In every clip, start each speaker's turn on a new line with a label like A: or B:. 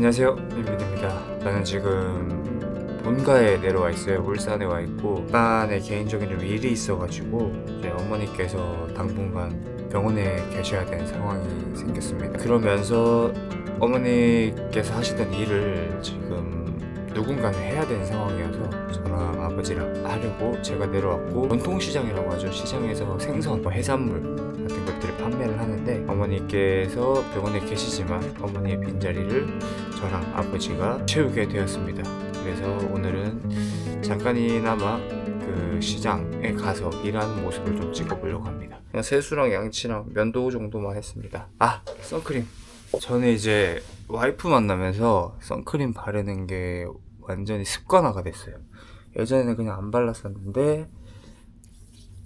A: 안녕하세요 민민입니다. 저는 지금 본가에 내려와 있어요. 울산에 와 있고 약간의 개인적인 좀 일이 있어가지고 이제 어머니께서 당분간 병원에 계셔야 되는 상황이 생겼습니다. 그러면서 어머니께서 하시던 일을 지금 누군가는 해야 되는 상황이어서 저랑 아버지랑 하려고 제가 내려왔고 전통시장이라고 하죠. 시장에서 생선, 뭐 해산물 것들을 판매를 하는데 어머니께서 병원에 계시지만 어머니의 빈자리를 저랑 아버지가 채우게 되었습니다. 그래서 오늘은 잠깐이나마 그 시장에 가서 일하는 모습을 좀 찍어보려고 합니다. 그냥 세수랑 양치랑 면도 정도만 했습니다. 아 선크림. 저는 이제 와이프 만나면서 선크림 바르는 게 완전히 습관화가 됐어요. 예전에는 그냥 안 발랐었는데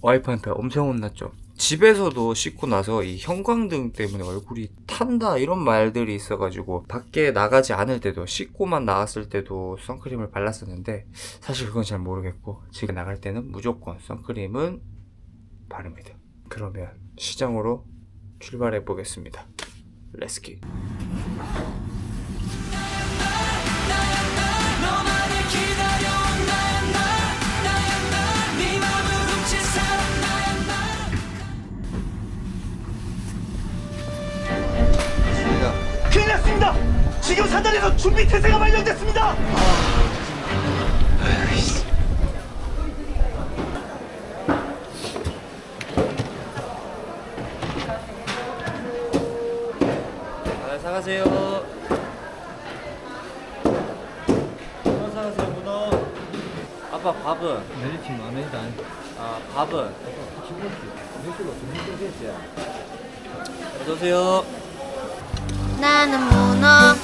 A: 와이프한테 엄청 혼났죠. 집에서도 씻고 나서 이 형광등 때문에 얼굴이 탄다 이런 말들이 있어가지고 밖에 나가지 않을 때도 씻고만 나왔을 때도 선크림을 발랐었는데 사실 그건 잘 모르겠고 지금 나갈 때는 무조건 선크림은 바릅니다. 그러면 시장으로 출발해 보겠습니다. 렛츠기.
B: 준비 태세가 발령됐습니다!
A: 잘 사가세요. 문어 사가세요, 문어. 아빠 밥은?
C: 내리팀 안 해다.
A: 아, 밥은? 어서 오세요.
D: 나는 문어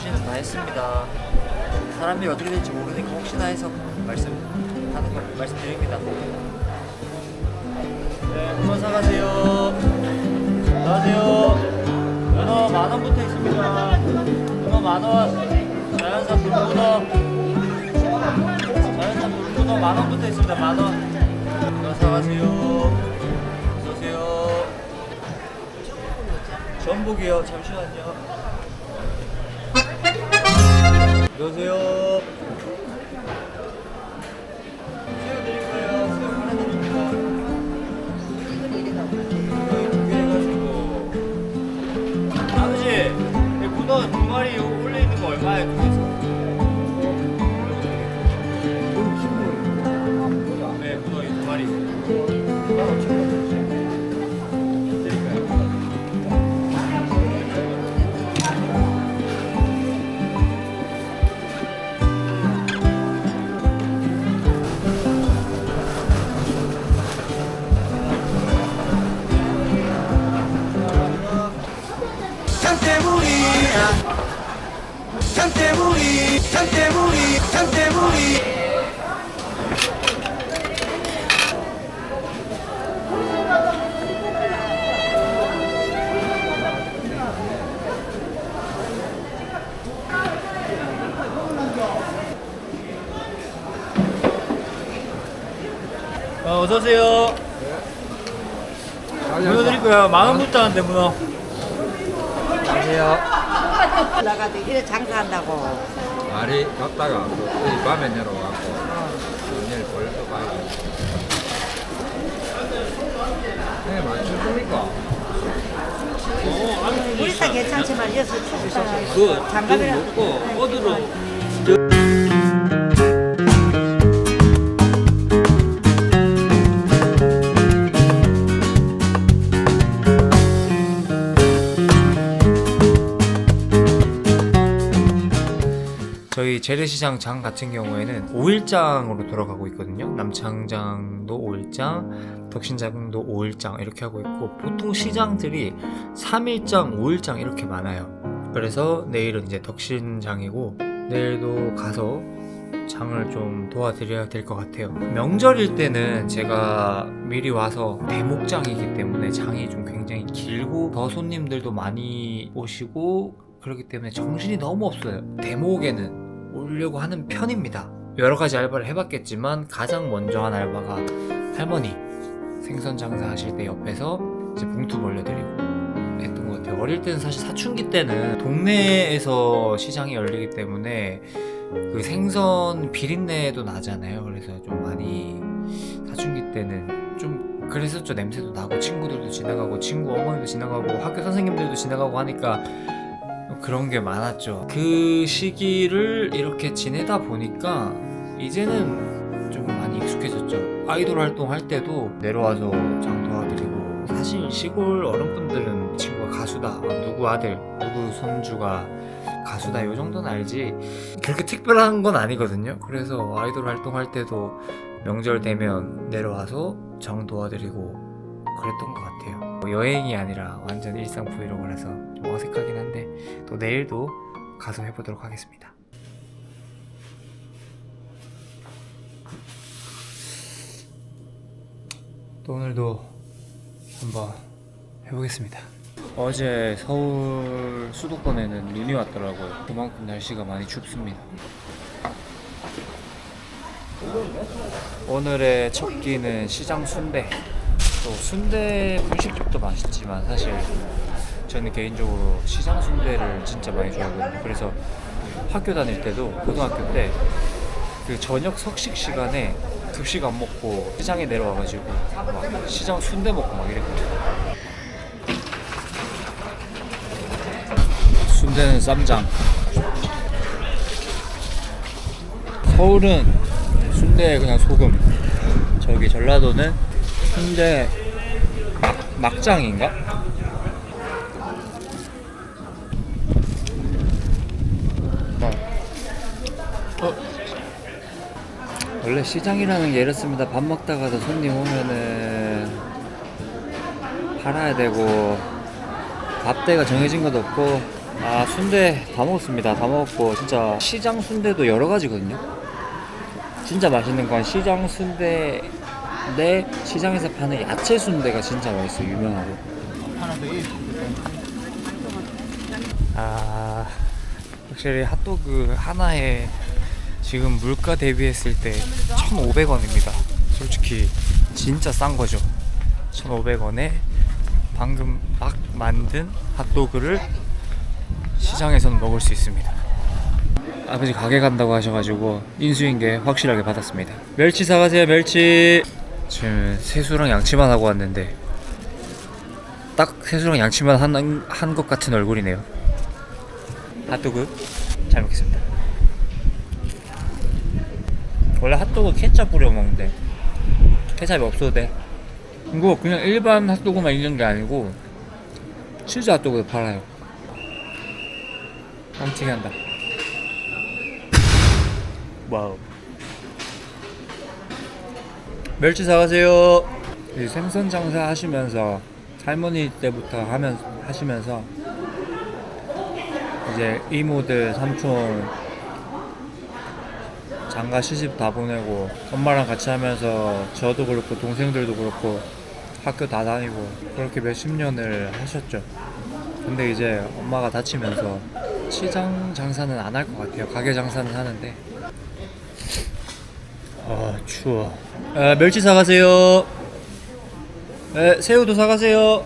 A: 표시는 다 했습니다. 사람이 어떻게 될지 모르니까 혹시나 해서 말씀하는 걸 말씀드립니다. 네, 문어 사가세요. 안녕하세요. 문어 만 원부터 있습니다. 문어 만 원. 자연산 물문어. 자연산 물문어 만 원부터 있습니다. 만 원. 문어 사가세요. 어서 오세요. 전복이요. 잠시만요. 안녕하세요.
B: 때문이야 참 때문이 참 때문이 참 때문이
A: 어, 어서 오세요. 문어 드릴 거예요. 만 원부터 하는데 문어. 안녕하세요.
E: 나가도 이래 장사한다고.
C: 말이 갔다가 이 밤에 내려와갖고 내일 벌써 봐야 돼. 네, 맞추십니까?
E: 우리 다 괜찮지만 여기서.
C: 그,
E: 장갑이라.
C: 먹고 어디로
A: 저희 재래시장 장 같은 경우에는 5일장으로 돌아가고 있거든요. 남창장도 5일장, 덕신장도 5일장 이렇게 하고 있고 보통 시장들이 3일장, 5일장 이렇게 많아요. 그래서 내일은 이제 덕신장이고 내일도 가서 장을 좀 도와드려야 될 것 같아요. 명절일 때는 제가 미리 와서 대목장이기 때문에 장이 좀 굉장히 길고 더 손님들도 많이 오시고 그렇기 때문에 정신이 너무 없어요. 대목에는 오려고 하는 편입니다. 여러 가지 알바를 해봤겠지만 가장 먼저 한 알바가 할머니 생선 장사하실 때 옆에서 이제 봉투 벌려드리고 했던 것 같아요. 어릴 때는 사실 사춘기 때는 동네에서 시장이 열리기 때문에 그 생선 비린내도 나잖아요. 그래서 좀 많이 사춘기 때는 좀 그랬었죠. 냄새도 나고 친구들도 지나가고 친구 어머니도 지나가고 학교 선생님들도 지나가고 하니까 그런 게 많았죠. 그 시기를 이렇게 지내다 보니까 이제는 좀 많이 익숙해졌죠. 아이돌 활동할 때도 내려와서 장 도와드리고 사실 시골 어른분들은 친구가 가수다, 아, 누구 아들, 누구 손주가 가수다 요 정도는 알지 그렇게 특별한 건 아니거든요. 그래서 아이돌 활동할 때도 명절 되면 내려와서 장 도와드리고 그랬던 것 같아요. 여행이 아니라 완전 일상 브이로그라서 좀 어색하긴 한데 또 내일도 가서 해보도록 하겠습니다. 또 오늘도 한번 해보겠습니다. 어제 서울 수도권에는 눈이 왔더라고요. 그만큼 날씨가 많이 춥습니다. 오늘의 첫 끼는 시장 순대. 또 순대 분식집도 맛있지만 사실 저는 개인적으로 시장 순대를 진짜 많이 좋아하거든요. 그래서 학교 다닐 때도 고등학교 때 그 저녁 석식 시간에 급식 안 먹고 시장에 내려와가지고 막 시장 순대 먹고 막 이랬거든요. 순대는 쌈장. 서울은 순대에 그냥 소금. 저기 전라도는 순대 막, 막장인가? 어. 원래 시장이라는 게 이렇습니다. 밥 먹다가도 손님 오면은 팔아야 되고 밥대가 정해진 것도 없고 아 순대 다 먹었습니다 다 먹었고 진짜 시장 순대도 여러 가지거든요 진짜 맛있는 건 시장 순대 내 시장에서 파는 야채 순대가 진짜 맛있어 요 유명하고 아 확실히 핫도그 하나에 지금 물가 대비했을 때 1,500원입니다 솔직히 진짜 싼 거죠 1,500원에 방금 막 만든 핫도그를 시장에서는 먹을 수 있습니다. 아버지 가게 간다고 하셔가지고 인수인계 확실하게 받았습니다. 멸치 사가세요 멸치. 지금 세수랑 양치만 하고 왔는데 딱 세수랑 양치만 한것 같은 얼굴이네요. 핫도그 잘 먹겠습니다. 원래 핫도그 케찹 뿌려 먹는데 케찹이 없어도 돼. 이거 그냥 일반 핫도그만 있는 게 아니고 치즈 핫도그도 팔아요. 깜찍이 한다. 와우. 멸치 사가세요. 이 생선 장사 하시면서 할머니 때부터 하면 하시면서 이제 이모들 삼촌 장가 시집 다 보내고 엄마랑 같이 하면서 저도 그렇고 동생들도 그렇고 학교 다 다니고 그렇게 몇십 년을 하셨죠. 근데 이제 엄마가 다치면서 시장 장사는 안 할 것 같아요. 가게 장사는 하는데. 아 추워. 에, 멸치 사가세요. 에, 새우도 사가세요.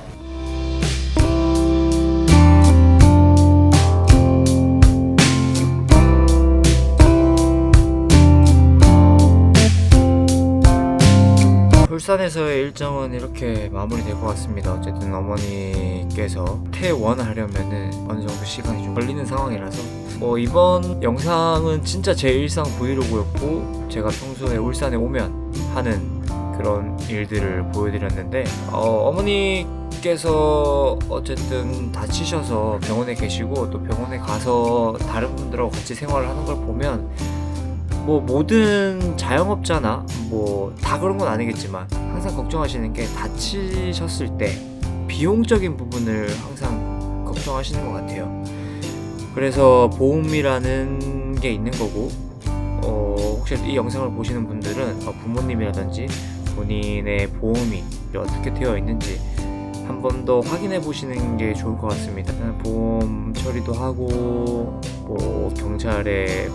A: 울산에서의 일정은 이렇게 마무리될 것 같습니다. 어쨌든 어머니께서 퇴원하려면은 어느 정도 시간이 좀 걸리는 상황이라서 뭐 이번 영상은 진짜 제 일상 브이로그였고 제가 평소에 울산에 오면 하는 그런 일들을 보여드렸는데 어, 어머니께서 어쨌든 다치셔서 병원에 계시고 또 병원에 가서 다른 분들하고 같이 생활을 하는 걸 보면 뭐 모든 자영업자나 뭐 다 그런 건 아니겠지만 항상 걱정하시는 게 다치셨을 때 비용적인 부분을 항상 걱정하시는 것 같아요. 그래서 보험이라는 게 있는 거고 어, 혹시 이 영상을 보시는 분들은 어, 부모님이라든지 본인의 보험이 어떻게 되어 있는지 한 번 더 확인해 보시는 게 좋을 것 같습니다. 보험 처리도 하고 뭐 경찰에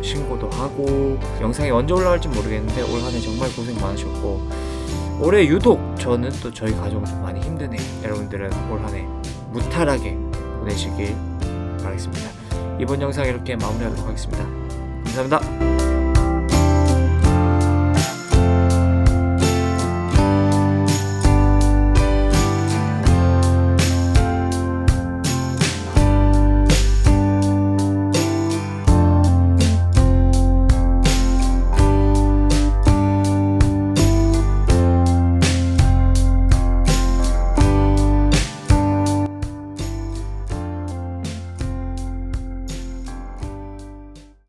A: 신고도 하고 영상이 언제 올라갈지 모르겠는데 올 한해 정말 고생 많으셨고 올해 유독 저는 또 저희 가족은 좀 많이 힘드네요. 여러분들은 올 한해 무탈하게 보내시길 바라겠습니다. 이번 영상 이렇게 마무리하도록 하겠습니다. 감사합니다.